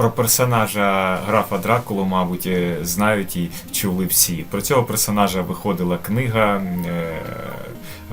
Про персонажа графа Дракулу, мабуть, е, знають і чули всі. Про цього персонажа виходила книга е,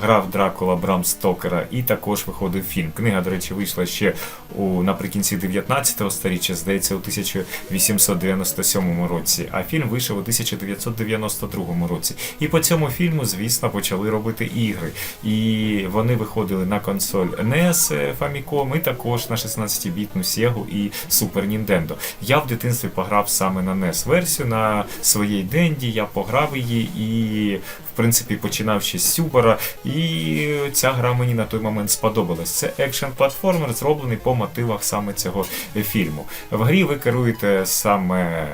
Граф Дракула Брам Стокера, і також виходив фільм. Книга, до речі, вийшла ще у наприкінці 19 століття, здається, у 1897 році. А фільм вийшов у 1992 році. І по цьому фільму, звісно, почали робити ігри. І вони виходили на консоль NES Famicom і також на 16-бітну Sega і Super Nintendo. Я в дитинстві пограв саме на NES версію на своїй денді. Я пограв її і, в принципі, починав ще з Сюбера. І ця гра мені на той момент сподобалась. Це екшен платформер, зроблений по мотивах саме цього фільму. В грі ви керуєте саме.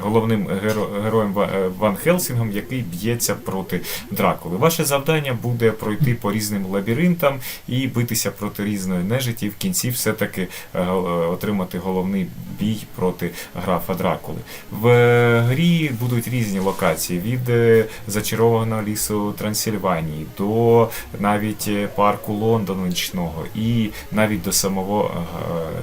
Головним геро- героєм е, Ван Хелсінгом, який б'ється проти Дракули. Ваше завдання буде пройти по різним лабіринтам і битися проти різної нежиті. І в кінці все-таки е, е, отримати головний бій проти графа Дракули. В грі будуть різні локації від зачарованого лісу Трансильванії до навіть парку Лондону нічного і навіть до самого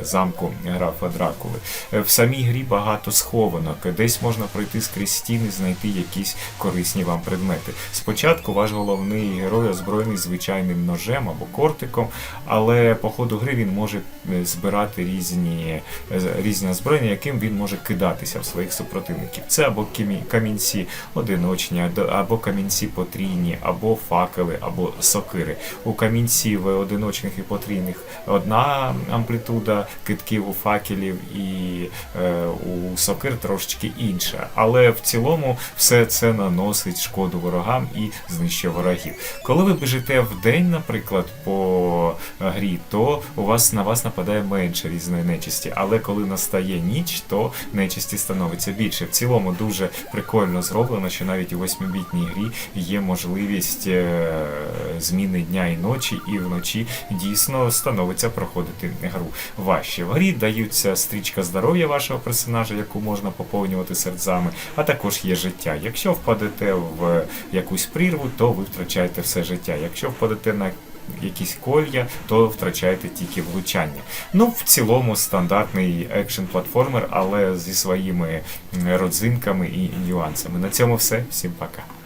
замку графа Дракули. Е, В самій грі багато схованок. Десь можна пройти скрізь стіни, знайти якісь корисні вам предмети. Спочатку ваш головний герой озброєний звичайним ножем або кортиком, але по ходу гри він може е, збирати різні, е, різні озброєння, яким він може кидатися в своїх супротивників. Це або камінці одиночні, або- камінці потрійні, або факели, або сокири. У камінців одиночних і потрійних одна амплітуда китків у факелів і е, у сокир трошечки інша. Але в цілому все це наносить шкоду ворогам і знищує ворогів. Коли ви біжите в день, наприклад, по е, грі, то у вас на вас нападає менше різної нечисті. Але коли настає ніч, то нечисті становиться більше. В цілому дуже прикольно зроблено, що навіть у 8-бітній грі є можливість е, зміни дня і ночі, і вночі дійсно становиться проходити гру важче. В грі даються стрічка здоров'я вашого персонажа, яку можна поповнювати серцями, а також є життя. Якщо впадете в якусь прірву, то ви втрачаєте все життя. Якщо впадете на якісь колья, то втрачаєте тільки влучання. Ну, в цілому стандартний екшен платформер, але зі своїми родзинками і нюансами. На цьому все. Всім пока.